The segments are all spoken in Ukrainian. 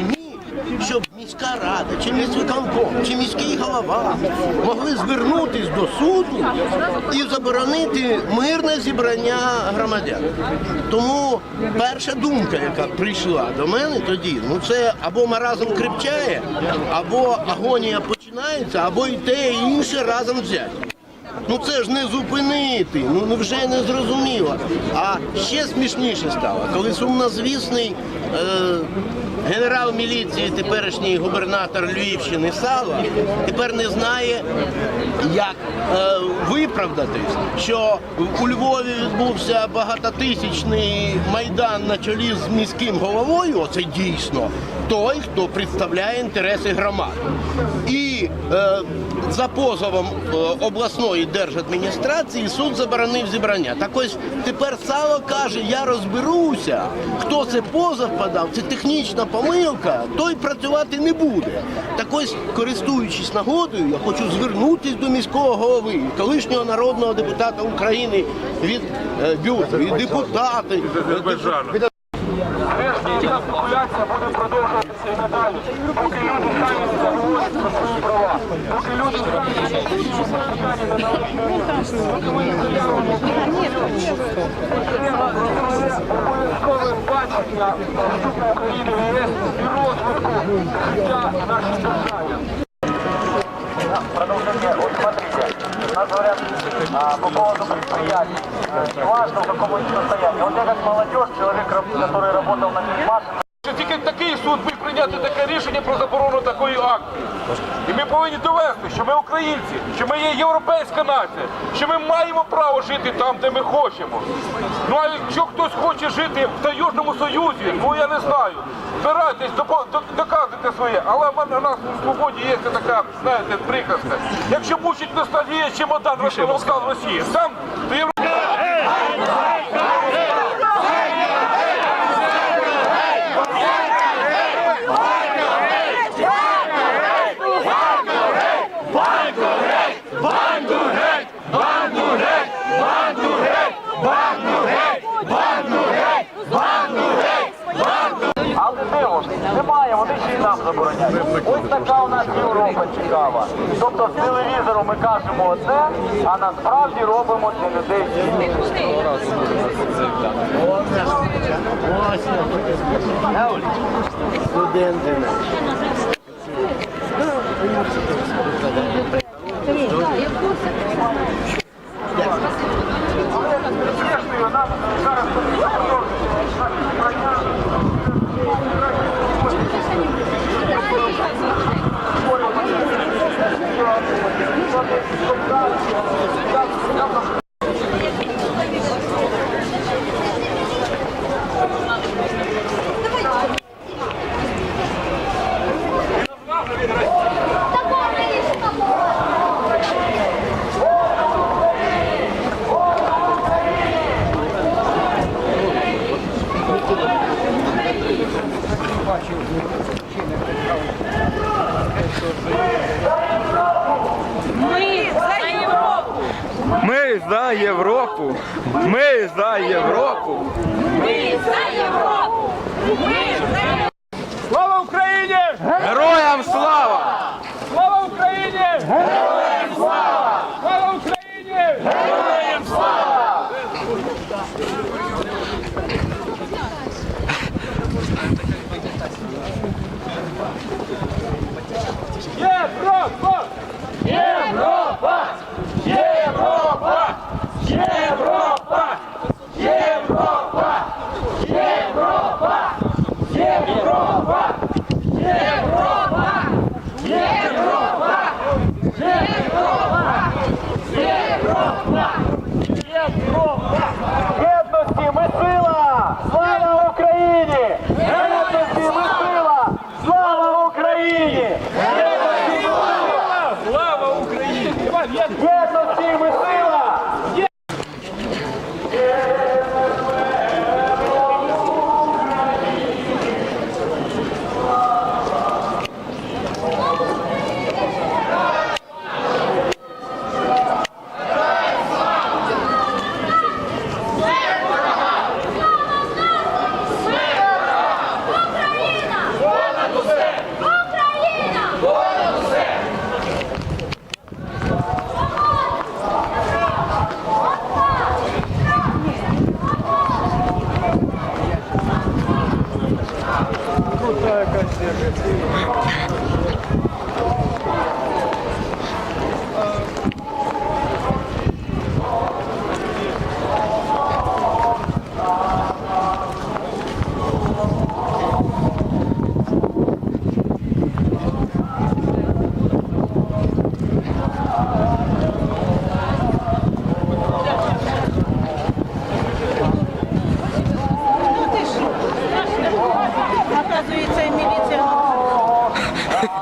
мені, щоб міська рада, чи міськвиконком, чи міський голова могли звернутись до суду і заборонити мирне зібрання громадян. Тому перша думка, яка прийшла до мене тоді, ну це або маразм крепчає, або агонія починається, або і те, і інше разом взяти. Ну це ж не зупинити, ну, ну вже не зрозуміло. А ще смішніше стало, коли сумнозвісний е, генерал міліції, теперішній губернатор Львівщини Сава, тепер не знає, як виправдатись, що у Львові відбувся багатотисячний майдан на чолі з міським головою. Оце дійсно той, хто представляє інтереси громад. І е, за позовом е, обласної держадміністрації суд заборонив зібрання. Так ось тепер Сало каже, я розберуся, хто це позов подав, це технічна помилка, той працювати не буде. Так ось, користуючись нагодою, я хочу звернутись до міського голови, колишнього народного депутата України від е, бюро, і депутати. Нарешті ця спекуляція буде продовжуватися і надалі, поки люди самі не заговорять про свої права, поки люди самі не питання на належний рівень, поки ми не заявимо обов'язкове бачення вступу України в ЄС і розвитку життя в нашій нас говорят а, по поводу предприятий. Неважно, в каком они состоянии. Вот я как молодежь, человек, который работал на Що Тільки суд прийняти таке рішення про заборону такої акції. І ми повинні довести, що ми українці, що ми є європейська нація, що ми маємо право жити там, де ми хочемо. Ну а якщо хтось хоче жити в Таюжному Союзі, ну я не знаю. Збирайтесь, доказуйте своє, але в мене у нас у свободі є така, знаєте, приказка. Якщо мучить ностальгія чемодан розказав Росії, сам то євро... Але диво, немає, вони ще й нам забороняють. Ось така у нас Європа цікава. Тобто з телевізору ми кажемо одне, а насправді робимо для людей. Студенти Зрештою, За Європу! Ми за Європу! Ми за Європу! Ми за Слава Україні! Героям слава! Слава Україні! Героям слава! Слава Україні! Героям слава! Європа! Європа! Європа! Європа! Європа! Європа! Європа! Європа! Європа! Європа! Європа! Європа! Єдності ми сила! Слава Україні! Єдності ми сила! Слава Україні! Єдності ми сила! Слава Україні! Єдності ми сила! Оказується, і міліція.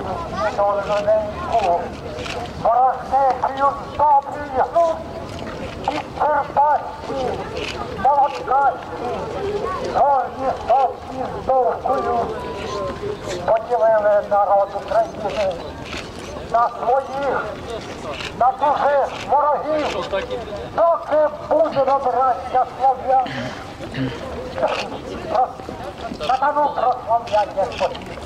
на твою недолену неньку, ворожне плюс добрий глузд, і черпачці, молоткачці, чорні сотні з довкою, поділили народ України на своїх, на чужих ворогів, доки будемо, браття слов'ян. Сатану прославляння спокій.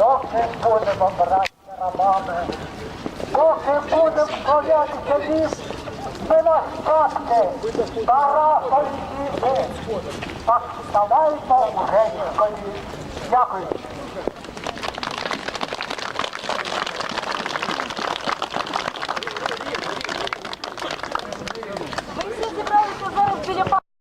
Доки будемо, брати рабами, доки будемо слав'янське ліс, ми на нащадки, Тарасові діти, так вставайте української. Дякую.